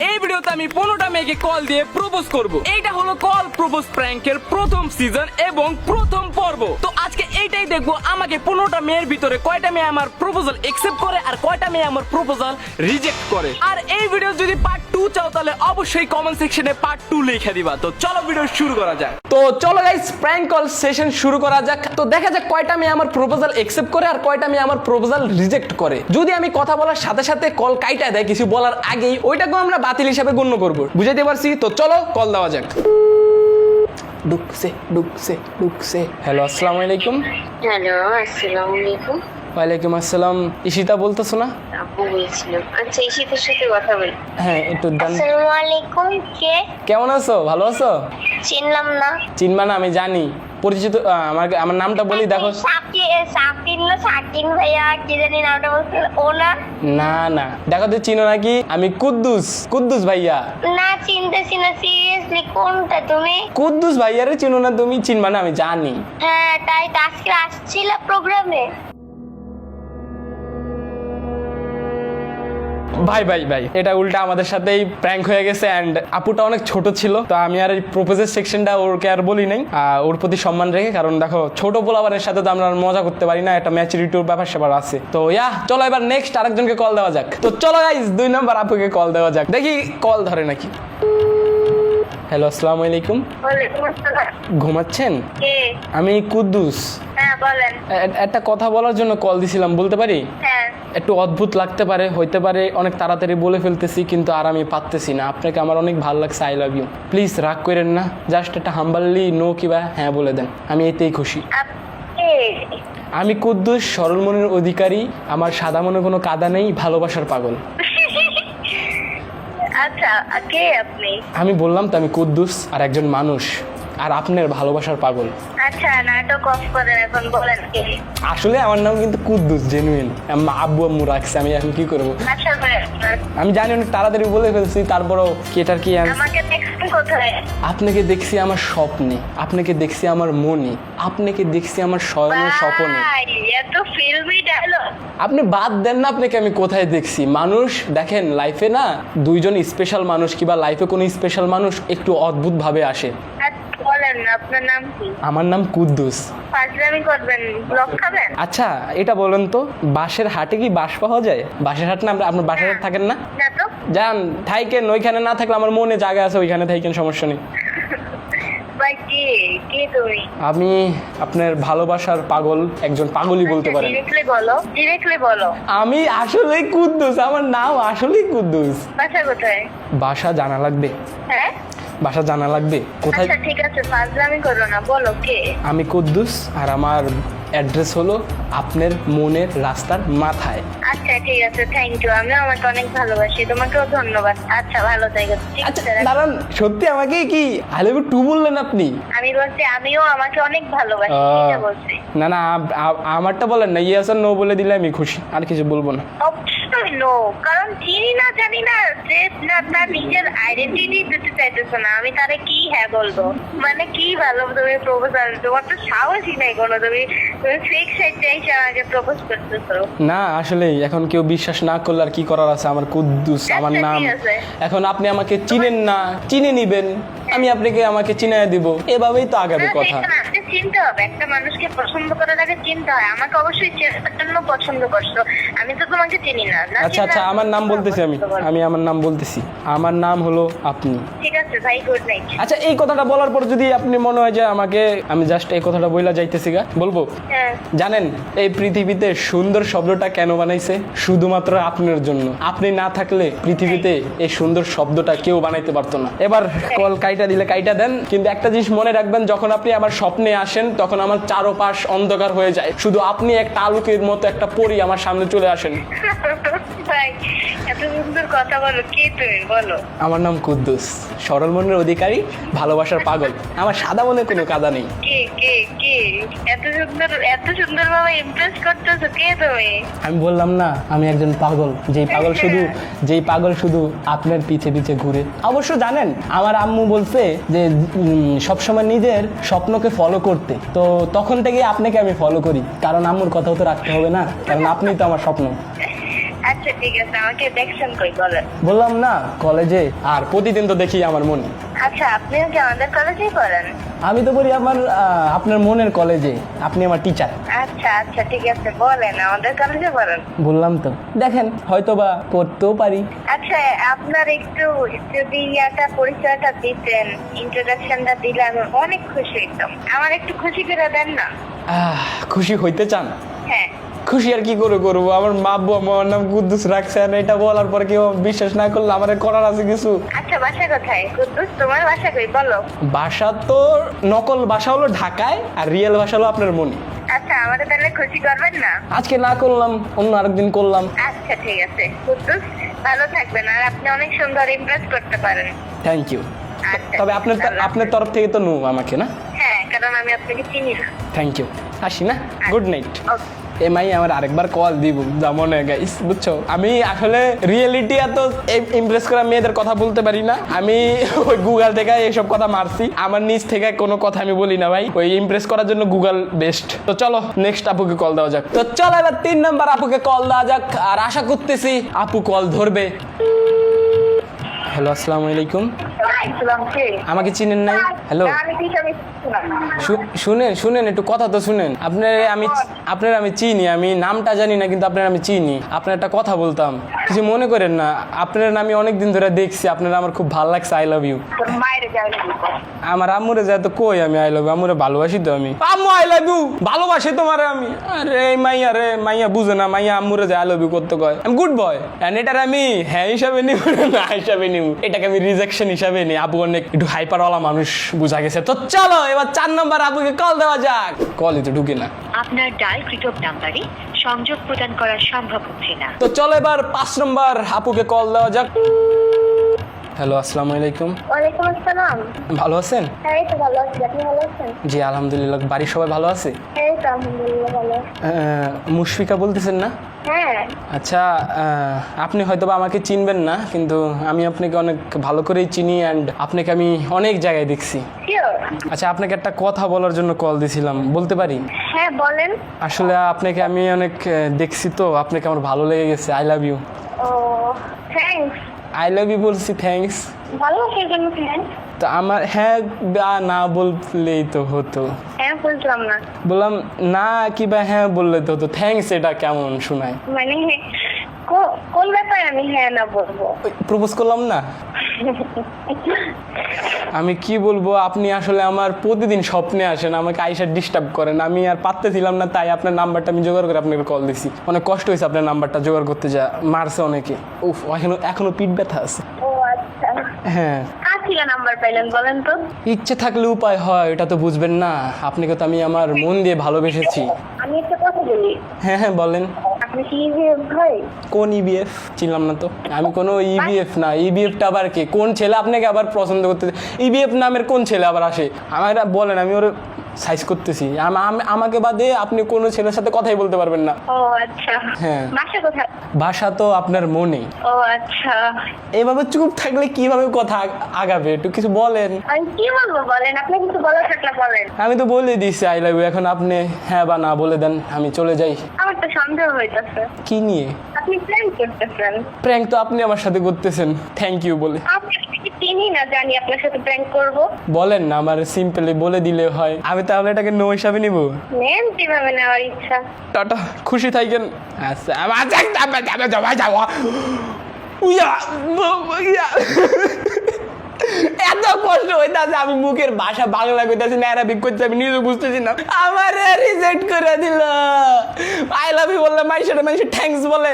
এই ভিডিওতে আমি পনেরোটা মেয়েকে কল দিয়ে প্রপোজ করব। এইটা হলো কল প্রপোজ প্র্যাঙ্কের প্রথম সিজন এবং প্রথম পর্ব। তো আজকে এইটাই দেখব, আমাকে পনেরোটা মেয়ের ভিতরে কয়টা মেয়ে আমার প্রপোজাল একসেপ্ট করে আর কয়টা মেয়ে আমার প্রপোজাল রিজেক্ট করে। আর এই ভিডিও যদি পার্ট টু চাও, তাহলে অবশ্যই কমেন্ট সেকশনে পার্ট টু লিখে দিবা। তো চলো ভিডিও শুরু করা যাক। তো চলো গাইস প্র্যাঙ্ক কল সেশন শুরু করা যাক। তো দেখা যাক কয়টা মেয়ে আমার প্রপোজাল একসেপ্ট করে আর কয়টা মেয়ে আমার প্রপোজাল রিজেক্ট করে। যদি আমি কথা বলার সাথে সাথে কল কাইটা দেয়, কিছু বলার আগেই ওইটাকে আমরা বাতিল হিসাবে গণ্য করব? বুঝাইতে পারছি? তো চলো কল দেওয়া যাক। হ্যালো আসসালামু আলাইকুম। হ্যালো আসসালামু আলাইকুম। ওয়ালাইকুম আসসালাম। ইশিতা বলতেছো না? আপু আচ্ছা ঈশিতের সাথে কথা বলি। হ্যাঁ একটু দান আসসালামু আলাইকুম কে? কেমন আছো? ভালো আছো? চিনলাম না। চিনবা না আমি জানি। পরিচিত আমাকে আমার আমার নামটা বলি দেখো। না ভাইয়া কি জানি নামটা বলছিল ও না? না না। দেখো তো চিনো নাকি? আমি কুদ্দুস কুদ্দুস ভাইয়া। না চিনতেছি না সিরিয়াসলি কোনটা তুমি? কুদ্দুস ভাইয়ারে চিনো না তুমি চিনবা না আমি জানি। হ্যাঁ তাই তো আজকে আসছিল প্রোগ্রামে। ভাই ভাই ভাই এটা উল্টা আমাদের সাথেই প্র্যাঙ্ক হয়ে গেছে অ্যান্ড আপুটা অনেক ছোট ছিল তো আমি আর এই প্রপোজের সেকশনটা ওরকে আর বলি নাই ওর প্রতি সম্মান রেখে কারণ দেখো ছোট পোলাবারের সাথে তো আমরা মজা করতে পারি না একটা ম্যাচুরিটির ব্যাপার স্যাপার আছে। তো ইয়া চলো এবার নেক্সট আরেকজনকে কল দেওয়া যাক। তো চলো গাইজ দুই নম্বর আপুকে কল দেওয়া যাক। দেখি কল ধরে নাকি। হ্যালো আসসালামু আলাইকুম। ঘুমাচ্ছেন? আমি কুদ্দুস। হ্যাঁ একটা কথা বলার জন্য কল দিছিলাম বলতে পারি? হ্যাঁ। একটু অদ্ভুত লাগতে পারে হইতে পারে অনেক তাড়াতাড়ি বলে ফেলতেছি কিন্তু আর আমি পারতেছি না। আপনাকে আমার অনেক ভালো লাগছে আই লাভ ইউ প্লিজ রাগ করেন না জাস্ট একটা হাম্বালি নো কিবা হ্যাঁ বলে দেন। আমি এতেই খুশি। আমি কুদ্দুস সরল মনের অধিকারী আমার সাদা মনে কোনো কাদা নেই ভালোবাসার পাগল। আচ্ছা কে আপনি? আমি বললাম তো আমি কুদ্দুস আর একজন মানুষ। আর আপনার ভালোবাসার পাগল। আচ্ছা নাটক অফ করেন এখন বলেন কে? আসলে আমার নাম কিন্তু কুদ্দুস জেনুইন আব্বু আম্মু রাখছে আমি এখন কি করব? আচ্ছা আমি জানি অনেক তাড়াতাড়ি বলে ফেলছি তারপরও কি এটার কি? আমাকে দেখছেন কোথায়? আপনাকে দেখছি আমার স্বপ্নে আপনাকে দেখছি আমার মনে আপনাকে দেখছি আমার স্বয়নের স্বপনে। এত ফিল্মি ডায়লগ আপনি বাদ দেন না আপনাকে আমি কোথায় দেখছি। মানুষ দেখেন লাইফে না দুইজন স্পেশাল মানুষ কিংবা লাইফে কোনো স্পেশাল মানুষ একটু অদ্ভুত ভাবে আসে। আচ্ছা, বলেন আপনার নাম কি? আমার নাম কুদ্দুস। ফাজলামি করবেন ব্লক খাবেন? আচ্ছা এটা বলেন তো বাঁশের হাটে কি বাঁশ পাওয়া যায়? বাঁশের হাট না আমরা- আপনার বাঁশের হাট থাকেন না? না তো। যান থাইকেন ওইখানে না থাকলে আমার মনে জায়গা আছে ওইখানে থাইকেন সমস্যা নেই। ভাই কে? কে তুমি? আমি আপনার ভালোবাসার পাগল একজন পাগলই বলতে পারেন। ডিরেক্টলি বলো ডিরেক্টলি বলো। আমি আসলেই কুদ্দুস আমার নাম আসলেই কুদ্দুস। বাসা কোথায়? বাসা জানা লাগবে। হ্যাঁ? বাসা জানা লাগবে? কোথায়? আচ্ছা ঠিক আছে ফাজলামি করো না বলো কে? আমি কুদ্দুস আর আমার অ্যাড্রেস হলো আপনার মনের রাস্তার মাথায়। আচ্ছা ঠিক আছে থ্যাংক ইউ আমি আমাকে অনেক ভালোবাসি তোমাকেও ধন্যবাদ। আচ্ছা ভালো থাকো ঠিক আচ্ছা আছে। দাঁড়ান সত্যি আমাকে কি আই টু বললেন আপনি? আমি বলছি আমিও আমাকে অনেক ভালোবাসি এটা বলছি। না না আমারটা বলেন না ইয়েস আর নো বলে দিলে আমি খুশি আর কিছু বলব না। অবশ্যই নো কারণ চিনি না জানি না যে না তার নিজের আইডেন্টিটি দিতে চাইতেছো না। আমি তারে কি হ্যাঁ বলব? মানে কি ভালো তুমি প্রপোজাল তোমার তো সাহসই নাই কোনো। তুমি তুমি ফেক সাইড চাইছে আমাকে প্রপোজ করতেছো। না আসলে এখন কেউ বিশ্বাস না করলে আর কি করার আছে? আমার কুদ্দুস আমার আচ্ছা, নাম। ঠিক এখন আপনি আমাকে চিনেন না চিনে নিবেন। আমি আপনাকে আমাকে চিনায় দিব। এভাবেই তো আগাবে কথা। চিনতে হবে। একটা মানুষকে পছন্দ করার আগে চিনতে হয়। আমাকে অবশ্যই চেনার জন্য পছন্দ করছ। আমি তো তোমাকে চিনি না। আচ্ছা আচ্ছা আমার নাম বলতেছি আমি। আমি আমার নাম বলতেছি। আমার নাম হলো আপনি। ঠিক আছে ভাই গুড নাইট আচ্ছা এই কথাটা বলার পর যদি আপনি মনে হয় যে আমাকে আমি জাস্ট এই কথাটা বইলা যাইতেছি গা বলব? হ্যাঁ। জানেন এই পৃথিবীতে সুন্দর শব্দটা কেন বানাইছে? শুধুমাত্র আপনার জন্য। আপনি না থাকলে পৃথিবীতে এই সুন্দর শব্দটা কেউ বানাইতে পারতো না। এবার কল কাইটা দিলে কাইটা দেন। কিন্তু একটা জিনিস মনে রাখবেন যখন আপনি আমার স্বপ্নে আসেন তখন আমার চারোপাশ অন্ধকার হয়ে যায়। শুধু আপনি একটা আলোকের মতো একটা পরি আমার সামনে চলে আসেন। এত সুন্দর কথা বলো। কে তুমি বলো। আমার নাম কুদ্দুস। সরল মনের অধিকারী ভালোবাসার পাগল। আমার সাদা মনে কোনো কাদা নেই। কে কে কে? এত সুন্দর এত সুন্দর ভাবে ইমপ্রেস করতেছো কে তুমি? আমি বললাম না আমি একজন পাগল। যেই পাগল শুধু যেই পাগল শুধু আপনার পিছে পিছে ঘুরে। অবশ্য জানেন আমার আম্মু বলছে যে উম, সবসময় নিজের স্বপ্নকে ফলো করতে। তো তখন থেকে আপনাকে আমি ফলো করি। কারণ আম্মুর কথাও তো রাখতে হবে না। কারণ আপনি তো আমার স্বপ্ন। আচ্ছা ঠিক আছে। আমাকে দেখছেন কই? বলেন। বললাম না কলেজে আর প্রতিদিন তো দেখি আমার মনে। আচ্ছা আপনিও কি আমাদের কলেজেই পড়েন? আমি তো পড়ি আমার আপনার মনের কলেজে আপনি আমার টিচার আচ্ছা আচ্ছা ঠিক আছে বলেন আমাদের কলেজে পড়েন বললাম তো। দেখেন হয়তো বা করতেও পারি। আচ্ছা আপনার একটু যদি ইয়াটা পরিচয়টা দিতেন ইন্ট্রোডাকশনটা দিলে আমি অনেক খুশি হইতাম। আমার একটু খুশি করে দেন না। খুশি হইতে চান? হ্যাঁ। খুশি আর কি করে করব? আমার মা আব্বু আমার নাম কুদ্দুস রাখছে আর এটা বলার পর কেউ বিশ্বাস না করলে আমার করার আছে কিছু। আচ্ছা বাসা কোথায়? কুদ্দুস তোমার বাসা কই? বলো। ভাষা তো নকল ভাষা হলো ঢাকায় আর রিয়েল ভাষা হলো আপনার মনে। আচ্ছা আমাদের তাহলে খুশি করবেন না? আজকে না করলাম অন্য আরেকদিন করলাম। আচ্ছা ঠিক আছে। কুদ্দুস ভালো থাকবেন আর আপনি অনেক সুন্দর ইমপ্রেস করতে পারেন। থ্যাংক ইউ আচ্ছা তবে আপনার আপনার তরফ থেকে তো নো আমাকে না? হ্যাঁ কারণ আমি আপনাকে চিনি না। থ্যাংক ইউ আসি না? গুড নাইট ওকে এমআই আমার আরেকবার কল দিব যা মনে হয় গাইস বুঝছ? আমি আসলে রিয়েলিটি এত ইমপ্রেস করা মেয়েদের কথা বলতে পারি না। আমি ওই গুগল থেকে এইসব কথা মারছি। আমার নিজ থেকে কোনো কথা আমি বলি না ভাই। ওই ইমপ্রেস করার জন্য গুগল বেস্ট তো চলো নেক্সট আপুকে কল দেওয়া যাক। তো চলো এবার তিন নাম্বার আপুকে কল দেওয়া যাক। আর আশা করতেছি আপু কল ধরবে। হ্যালো আসসালামু আলাইকুম। আমাকে চিনেন নাই? হ্যালো শুনেন শুনেন একটু কথা তো শুনেন। আপনার আমি আপনার আমি চিনি আমি নামটা জানি না কিন্তু আপনার আমি চিনি। আপনার একটা কথা বলতাম। কিছু মনে করেন না আপনার আমি অনেকদিন ধরে দেখছি আপনার আমার খুব ভালো লাগছে আই লাভ ইউ আমার আম্মুরে যায় তো কই আমি আই লাভ আম্মুরে ভালোবাসি তো আমি। আম্মু আই লাভ ইউ ভালোবাসি তোমারে আমি। আরে এই মাইয়া রে মাইয়া বুঝে না মাইয়া আম্মুরে যায় আই লাভ ইউ করতে কয়। আমি গুড বয় এন্ড এটার আমি হ্যাঁ হিসাবে নিব না হিসাবে নিব। এটাকে আমি রিজেকশন হিসাবে নিই। আপু অনেক একটু হাইপারওয়ালা মানুষ বুঝা গেছে। তো চলো এবার চার নম্বর আপুকে কল দেওয়া যাক। কলই তো ঢুকে না। আপনার ডায়ালকৃত নাম্বারে সংযোগ প্রদান করা সম্ভব হচ্ছে না। তো চলো এবার পাঁচ নম্বর আপুকে কল দেওয়া যাক। হ্যালো আসসালামু আলাইকুম। ওয়ালাইকুম আসসালাম। ভালো আছেন? এই তো ভালো আছি আপনি ভালো আছেন? জি আলহামদুলিল্লাহ। বাড়ির সবাই ভালো আছে? এই তো আলহামদুলিল্লাহ ভালো। মুশফিকা বলতেছেন না? হ্যাঁ। আচ্ছা আপনি হয়তো আমাকে চিনবেন না কিন্তু আমি আপনাকে অনেক ভালো করেই চিনি অ্যান্ড আপনাকে আমি অনেক জায়গায় দেখছি। আচ্ছা আপনাকে একটা কথা বলার জন্য কল দিছিলাম বলতে পারি? হ্যাঁ বলেন। আসলে আপনাকে আমি অনেক দেখছি তো আপনাকে আমার ভালো লেগে গেছে আই লাভ ইউ ও থ্যাঙ্কস আই লাভ ইউ বলছি থ্যাঙ্কস ভালোবাসার জন্য থ্যাঙ্কস তো আমার হ্যাঁ বা না বললেই তো হতো। হ্যাঁ বললাম না। বললাম না কি বা হ্যাঁ বললে তো হতো। থ্যাঙ্কস এটা কেমন শোনায়? মানে কোন ব্যাপারে আমি হ্যাঁ না বলব? প্রপোজ করলাম না? আমি কি বলব আপনি আসলে আমার প্রতিদিন স্বপ্নে আসেন আমাকে আইসা ডিস্টার্ব করেন। আমি আর পারতেছিলাম না তাই আপনার নাম্বারটা আমি জোগাড় করে আপনাকে কল দিছি। অনেক কষ্ট হয়েছে আপনার নাম্বারটা জোগাড় করতে যা মারছে অনেকে। উফ এখনও এখনও পিঠ ব্যথা আছে। আচ্ছা। হ্যাঁ। নাম্বার পাইলেন বলেন তো? ইচ্ছে থাকলে উপায় হয় এটা তো বুঝবেন না। আপনাকে তো আমি আমার মন দিয়ে ভালোবেসেছি। আমি একটা কথা বলি। হ্যাঁ হ্যাঁ বলেন। আপনি কি ইবিএফ ভাই? কোন ইবিএফ চিনলাম না তো। আমি কোনো ইবিএফ না। ইবিএফটা আবার কে? কোন ছেলে আপনাকে আবার পছন্দ করতে ইবিএফ নামের কোন ছেলে আবার আসে? আমার বলেন আমি ওর সাইজ করতেছি। আম- আম- আমাকে বাদে আপনি কোনো ছেলের সাথে কথাই বলতে পারবেন না। ও আচ্ছা। হ্যাঁ। বাসা কোথায়? ভাষা তো আপনার মনে। ও আচ্ছা। এভাবে চুপ থাকলে কীভাবে কথা আগাবে? একটু কিছু বলেন। আমি কি বলব বলেন? আপনি কিছু বলার থাকলে বলেন। আমি তো বলে দিচ্ছি আই লাভ ইউ এখন আপনি হ্যাঁ বা না বলে দেন আমি চলে যাই। আমার সন্দেহ হইতাছে কি নিয়ে আপনি প্ল্যান করতেছেন প্র্যাঙ্ক তো আপনি আমার সাথে করতেছেন থ্যাংক ইউ বলে আপনাকে চিনি না জানি আপনার সাথে প্র্যাঙ্ক করব বলেন না আমার সিম্পলি বলে দিলে হয় আমি তাহলে এটাকে নো হিসাবে নিব নেন যেভাবে নেওয়ার ইচ্ছা টাটা খুশি থাকেন আচ্ছা যাক- যাবে- যাবে, যাবে, উইয়া, ইয়া। এত কষ্ট হইতাছে আমি মুখের ভাষা বাংলা কইতাছি না অ্যারাবিক করতে আমি নিজে বুঝতেছি না। আমার রিজেক্ট করে দিল। আই লাভ ইউ বললে মাইসের মানুষের থ্যাঙ্কস বলে।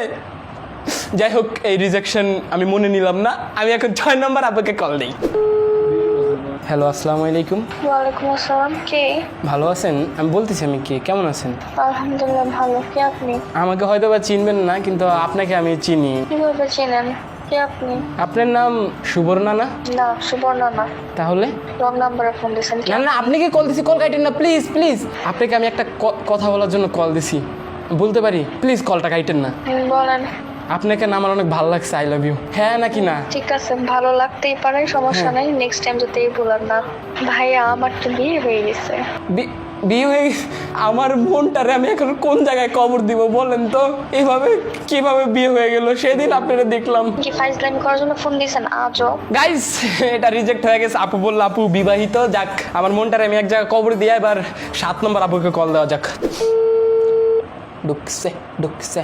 যাই হোক এই রিজেকশন আমি মনে নিলাম না। আমি এখন ছয় নম্বর আপনাকে কল দিই। হ্যালো আসসালামু আলাইকুম। ওয়ালাইকুম আসসালাম কে? ভালো আছেন? আমি বলতেছি আমি কে? কেমন আছেন? আলহামদুলিল্লাহ ভালো কে আপনি? আমাকে হয়তো বা চিনবেন না কিন্তু আপনাকে আমি চিনি। কীভাবে চেনেন? কে আপনি? আপনার নাম সুবর্ণা না? না সুবর্ণ না। তাহলে? রং নাম্বারে ফোন দিয়েছেন না না আপনি কি কল দিছি? কল কাটেন না প্লিজ প্লিজ আপনাকে আমি একটা কথা বলার জন্য কল দিছি। বলতে পারি? প্লিজ কলটা কাটেন না। বলেন। আপনাকে না আমার অনেক ভালো লাগছে আই লাভ ইউ হ্যাঁ নাকি না? ঠিক আছে ভালো লাগতেই পারে সমস্যা নাই। নেক্সট টাইম এই বলার না ভাইয়া আমার তো বিয়ে হয়ে গেছে। বিয়ে হয়ে। আমার মনটারে আমি এখন কোন জায়গায় কবর দিব বলেন তো? এইভাবে কীভাবে বিয়ে হয়ে গেল? সেদিন আপনারা দেখলাম। কি ফাইজলামি করার জন্য ফোন দিয়েছেন? আজও? গাইস এটা রিজেক্ট হয়ে গেছে। আপু বলল আপু বিবাহিত যাক আমার মনটারে আমি এক জায়গায় কবর দিয়ে এবার সাত নম্বর আপুকে কল দেওয়া যাক। ঢুকছে ঢুকছে।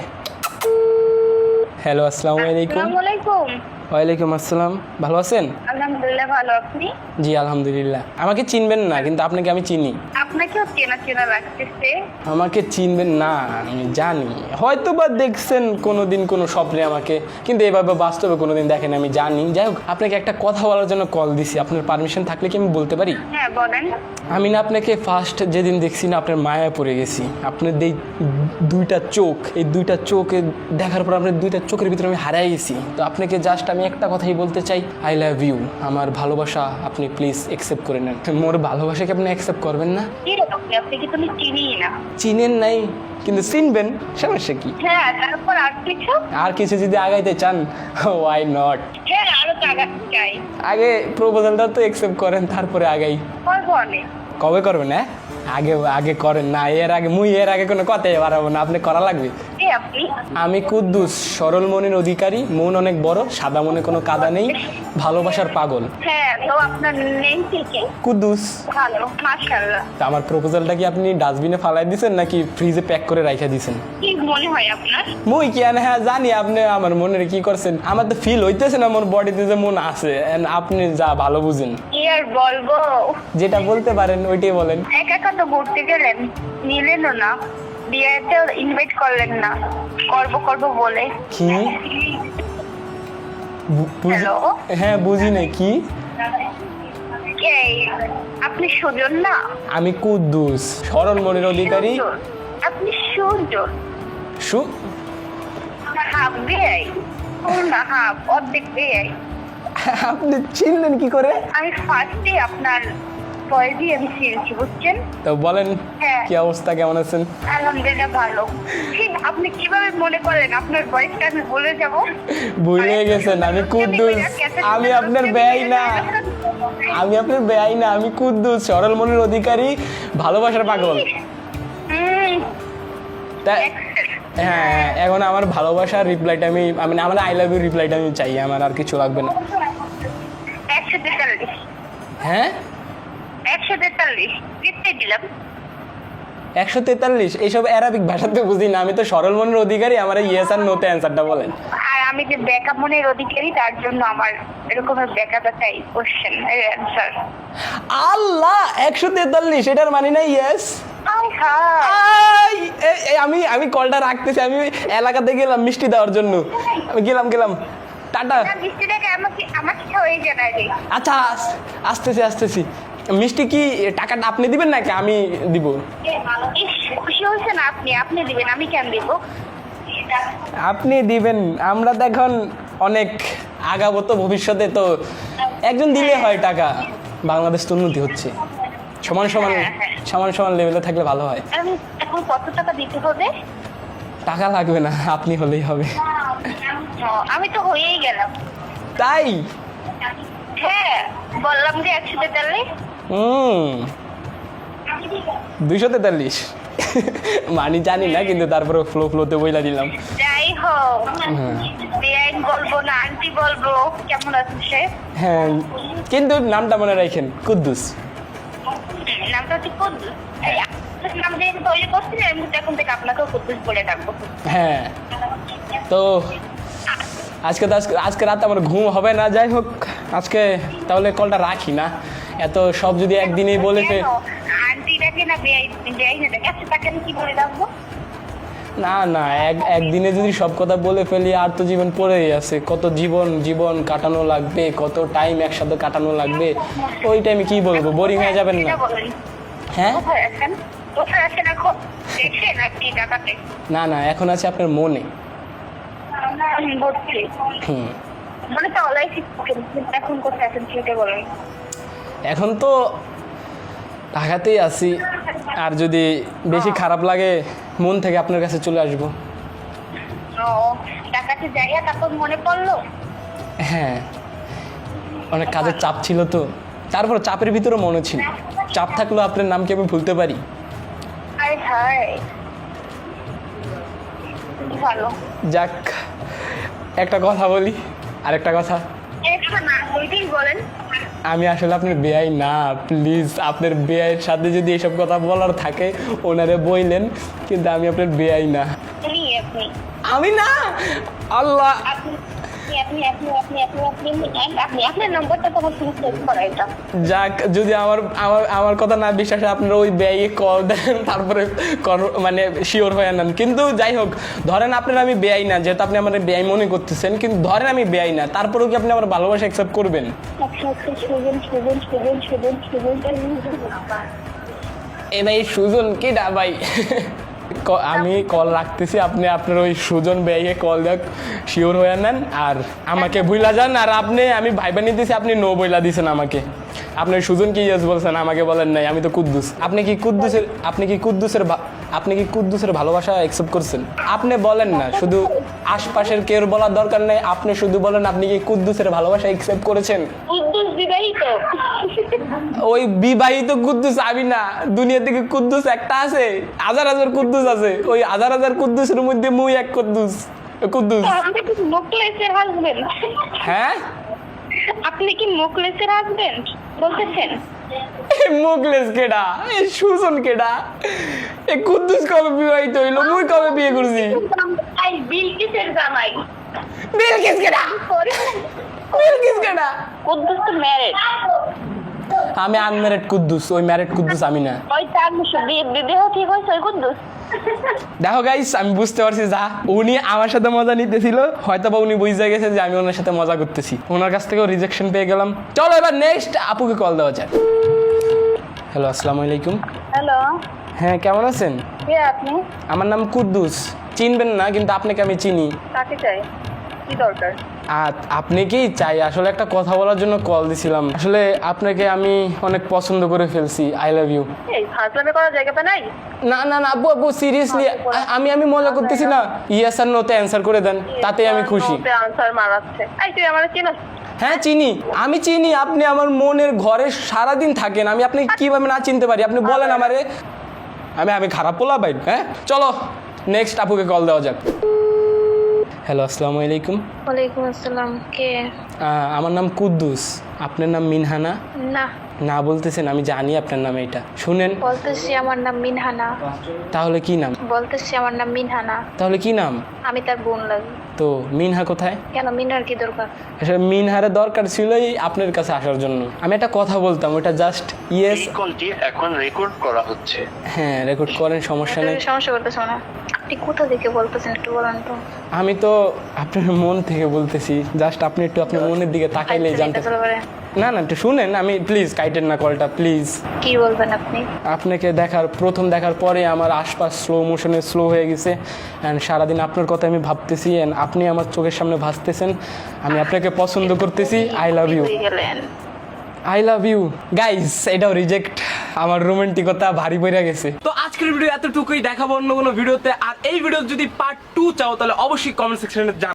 হ্যালো আসসালামু আলাইকুম। আলাইকুম। ওয়ালাইকুম আসসালাম। ভালো আছেন? আলহামদুলিল্লাহ ভালো। আপনি? জি আলহামদুলিল্লাহ। আমাকে চিনবেন না কিন্তু আপনাকে আমি চিনি। আপনাকেও চেনা চেনা লাগতেছে। আমাকে চিনবেন না আমি জানি। হয়তো বা দেখছেন কোনো দিন কোনো স্বপ্নে আমাকে কিন্তু এভাবে বাস্তবে কোনো দিন দেখেন আমি জানি। যাই হোক আপনাকে একটা কথা বলার জন্য কল দিছি। আপনার পারমিশন থাকলে কি আমি বলতে পারি? হ্যাঁ বলেন। আমি না আপনাকে ফার্স্ট যেদিন দেখছি না আপনার মায়ায় পড়ে গেছি। আপনার এই দুইটা চোখ এই দুইটা চোখে দেখার পর আপনার দুইটা চোখের ভিতরে আমি হারাই গেছি। তো আপনাকে জাস্ট আমি একটা কথাই বলতে চাই আই লাভ ইউ আমার ভালোবাসা আপনি প্লিজ অ্যাকসেপ্ট করে নেন। মোর ভালোবাসাকে আপনি অ্যাকসেপ্ট করবেন না? কি আপনি আপনি কি তুমি চিনি না? চিনেন নাই কিন্তু চিনবেন সমস্যা কি? হ্যাঁ তারপর আর কিছু? আর কিছু যদি আগাইতে চান ওয়াই নট হ্যাঁ আরও টাকা চাই আগে প্রপোজালটা তো অ্যাকসেপ্ট করেন তারপরে আগাই। কবে করবেন হ্যাঁ? আগে আগে করেন না এর আগে মুই এর আগে কোনো কথাই বাড়াবো না আপনি করা লাগবে? কে আপনি? আমি কুদ্দুস সরল মনের অধিকারী। মন অনেক বড় সাদা মনে কোনো কাদা নেই ভালোবাসার পাগল। হ্যাঁ তো আপনার নেম কি কি? কুদ্দুস। ভালো মাশাআল্লাহ। তা আমার প্রপোজালটা কি আপনি ডাস্টবিনে ফালাই দিছেন নাকি ফ্রিজে প্যাক করে রাখা কি মনে হয় আপনার? মুই কি আনে হ্যাঁ জানি আপনি আমার মনের কি করছেন। আমার তো ফিল হইতেছে না আমার বডিতে যে মন আছে আপনি যা ভালো বুঝেন। কি আর বলব? যেটা বলতে পারেন ওইটাই বলেন। একা একা তো ঘুরতে গেলেন নিলেনও না। বিয়েতে ইনভাইট করলেন না। করব করব বলে। কি? হ্যাঁ বুঝি নাই। কি? আপনি সুজন না? আমি কুদ্দুস সরল মনের অধিকারী। আপনি সুজন। সু হাফ বেয়াই না হাফ অর্ধেক বেয়াই আপনি চিনলেন কি করে? আমি ফার্স্টে আপনার বয়সই আমি চিনছি বুঝছেন? তো বলেন। হ্যাঁ। কি অবস্থা? কেমন আছেন? আলহামদুলিল্লাহ ভালো। আপনি কীভাবে মনে করলেন? আপনার বয়সটা আমি বলে যাব। ভুলে গেছেন আমি কুদ্দুস। আমি আপনার ব্যয় না। আমি আপনার ব্যয় না আমি কুদ্দুস সরল মনের অধিকারী ভালোবাসার পাগল। তা হ্যাঁ এখন আমার ভালোবাসার রিপ্লাইটা আমি আমি আমার আই লাভ ইউ রিপ্লাইটা আমি চাই আমার আর কিছু লাগবে না। হ্যাঁ? একশো তেতাল্লিশ দিলাম। একশো তেতাল্লিশ এইসব অ্যারাবিক ভাষাতে বুঝি না। আমি তো সরল মনের অধিকারী আমার ইয়েস আর নোতে অ্যান্সারটা বলেন। আর আমি যে ব্যাকআপ মনের অধিকারী তার জন্য আমার এরকম ব্যাকআপ চাই কোশ্চেন অ্যান্সার আল্লাহ একশো তেতাল্লিশ এটার মানে না ইয়েস আমি আমি কলটা রাখতেছি আমি এলাকাতে গেলাম মিষ্টি দেওয়ার জন্য। আমি গেলাম গেলাম। টাটা। আচ্ছা আসতেছি আসতেছি। মিষ্টি কি টাকাটা আপনি দিবেন নাকি আমি দিব? খুশি হয়েছেন আপনি? আপনি দিবেন আমি কেন দিব? আপনি দিবেন। আমরা তো এখন অনেক আগাবো তো ভবিষ্যতে তো একজন দিলে হয় টাকা। বাংলাদেশ তো উন্নতি হচ্ছে। সমান সমান সমান সমান লেভেলে থাকলে ভালো হয়। এখন কত টাকা দিতে হবে? টাকা লাগবে না আপনি হলেই হবে। আমি তো হয়েই গেলাম। তাই? হ্যাঁ বললাম যে তেতাল্লিশ হুম দুইশো তেতাল্লিশ। মানি জানি না কিন্তু তারপরে ফ্লো ফ্লোতে বইলা দিলাম। যাই হোক হ্যাঁ। বলব না আন্টি বলব কেমন আছে হ্যাঁ কিন্তু নামটা মনে রাখেন কুদ্দুস। নামটা হচ্ছে কুদ্দুস। নাম যেহেতু তৈরি করছিলেন আমি এখন থেকে আপনাকেও কুদ্দুস বলে ডাকবো। হ্যাঁ। তো আজকে তো আজকে আজকে রাতে আমার ঘুম হবে না যাই হোক। আজকে তাহলে কলটা রাখি না। এত সব যদি একদিনেই বলে না না আচ্ছা বলে না না এক একদিনে যদি সব কথা বলে ফেলি আর তো জীবন পড়েই আছে। কত জীবন জীবন কাটানো লাগবে কত টাইম একসাথে কাটানো লাগবে। ওই টাইমে কি বলব? বোরিং হয়ে যাবেন না। হ্যাঁ? না না এখন আছে আপনার মনে। হুম। মানে তো এখন কোথায় আছেন? সেটা বলেন? এখন তো ঢাকাতেই আছি। আর যদি বেশি খারাপ লাগে মন থেকে আপনার কাছে চলে আসব। ও যাইয়া তারপর মনে পড়ল? হ্যাঁ অনেক কাজের চাপ ছিল তো। তারপর চাপের ভিতরে মনে ছিল। চাপ থাকলেও আপনার নাম কি আমি ভুলতে পারি? যাক একটা কথা বলি আরেকটা কথা। একটা ওইটাই বলেন আমি আসলে আপনার বেআই না প্লিজ আপনার বেআইয়ের সাথে যদি এসব কথা বলার থাকে ওনারে বইলেন কিন্তু আমি আপনার বেআই না। আমি না? আল্লাহ! যাক যদি আমার আমার আমার কথা না বিশ্বাসে আপনারা ওই ব্যয়ে কল দেন তারপরে মানে শিওর হয়ে নেন। কিন্তু যাই হোক ধরেন আপনার আমি বেআই না যেহেতু আপনি আমার বেআই মনে করতেছেন কিন্তু ধরেন আমি বেআই না তারপরেও কি আপনি আমার ভালোবাসা অ্যাকসেপ্ট করবেন? আচ্ছা আচ্ছা এ ভাই সুজন কি না ভাই? আমি কল রাখতেছি আপনি আপনার ওই সুজন ব্যয়কে কল দেখ শিওর হয়ে নেন। আর আমাকে ভুলা যান আর আপনি আমি ভাই বানিয়ে দিছি আপনি নো বইলা দিছেন আমাকে। আপনি সুজন কি ইয়েস বলছেন? আমাকে বলেন নাই আমি তো কুদ্দুস। আপনি কি কুদ্দুসের আপনি কি কুদ্দুসের আপনি কি কুদ্দুসের ভালোবাসা অ্যাকসেপ্ট করছেন? আপনি বলেন না শুধু আশপাশের কেউ বলার দরকার নেই আপনি শুধু বলেন আপনি কি কুদ্দুসের ভালোবাসা অ্যাকসেপ্ট করেছেন? উদ্দুস বিবাহিত। ওই বিবাহিত কুদ্দুস আমি না দুনিয়া থেকে কুদ্দুস একটা আছে হাজার হাজার কুদ্দুস আছে ওই হাজার হাজার কুদ্দুসের মধ্যে মুই এক কুদ্দুস কুদ্দুস। আপনি কি মুকলেসের হাজবেন্ড হ্যাঁ? আপনি কি মুকলেসের হাজবেন্ড বলতেছেন? মুখলেস কেডা? এ সুজন কেডা? এ কুদ্দুস কবে বিবাহিত হইল? মুই কবে বিয়ে করছি? আই বিলকিসের জামাই? বিলকিস কেডা? বিলকিস কেডা? কুদ্দুস তো ম্যারেড আমি আনম্যারিড কুদ্দুস ওই ম্যারিড কুদ্দুস আমি না। ওই তার বিবাহ ঠিক হয়েছে ওই কুদ্দুস। দেখো গাইস আমি বুঝতে পারছি যা। উনি আমার সাথে মজা নিতেছিল হয়তো বা উনি বুঝতে গেছে যে আমি ওনার সাথে মজা করতেছি। ওনার কাছ থেকেও রিজেকশন পেয়ে গেলাম। চলো এবার নেক্সট আপুকে কল দেওয়া যাক। হ্যালো আসসালামু আলাইকুম। হ্যালো হ্যাঁ কেমন আছেন? কে আপনি? আমার নাম কুদ্দুস। চিনবেন না কিন্তু আপনাকে আমি চিনি। কাকে চাই। কি দরকার? আর আপনি কি চাই? আসলে একটা কথা বলার জন্য কল দিছিলাম। আসলে আপনাকে আমি অনেক পছন্দ করে ফেলছি। আই লাভ ইউ না না না আব্বু আব্বু সিরিয়াসলি আমি আমি মজা করতেছি না। ইয়েস আর নোতে অ্যান্সার করে দেন। তাতে আমি খুশি। হ্যাঁ চিনি। আমি চিনি আপনি আমার মনের ঘরে সারাদিন থাকেন। আমি আপনি কীভাবে না চিনতে পারি? আপনি বলেন আমারে। আমি আমি খারাপ বলা ভাই হ্যাঁ? চলো নেক্সট আপুকে কল দেওয়া যাক। হ্যালো আসসালামু আলাইকুম। ওয়ালাইকুম আসসালাম কে? আমার নাম কুদ্দুস আপনার নাম মিনহানা? না। না বলতেছেন আমি জানি আপনার নাম এটা শুনেন। বলতেছি আমার নাম মিনহানা। তাহলে কি নাম? বলতেছি আমার নাম মিনহানা। তাহলে কি নাম? আমি তার বোন লাগি। তো মিনহা কোথায়? কেন মিনার কি দরকার? আসলে মিনহারে দরকার ছিলই আপনার কাছে আসার জন্য। আমি একটা কথা বলতাম ওটা জাস্ট ইয়েস এই কলটি এখন রেকর্ড করা হচ্ছে। হ্যাঁ রেকর্ড করেন সমস্যা নেই। সমস্যা করতেছো না। আপনি কোথা থেকে বলতেছেন একটু বলেন তো। আমি তো আপনার মন থেকে বলতেছি জাস্ট আপনি একটু আপনার মনের দিকে তাকাইলেই জানতে এটা চলে পারে। না না একটু শুনেন আমি প্লিজ কাইটেন না কলটা প্লিজ কি বলবেন আপনি? আপনাকে দেখার প্রথম দেখার পরে আমার আশপাশ স্লো মোশনে স্লো হয়ে গেছে। অ্যান্ড সারাদিন আপনার কথা আমি ভাবতেছি অ্যান্ড আপনি আমার চোখের সামনে ভাসতেছেন। আমি আপনাকে পছন্দ করতেছি I love you I love you guys এটাও রিজেক্ট আমার রোমান্টিকতা ভারী পড়ে গেছে। তো আজকের ভিডিও এতটুকুই দেখাবো অন্য কোনো ভিডিওতে আর এই ভিডিও যদি পার্ট টু চাও তাহলে অবশ্যই কমেন্ট সেকশনে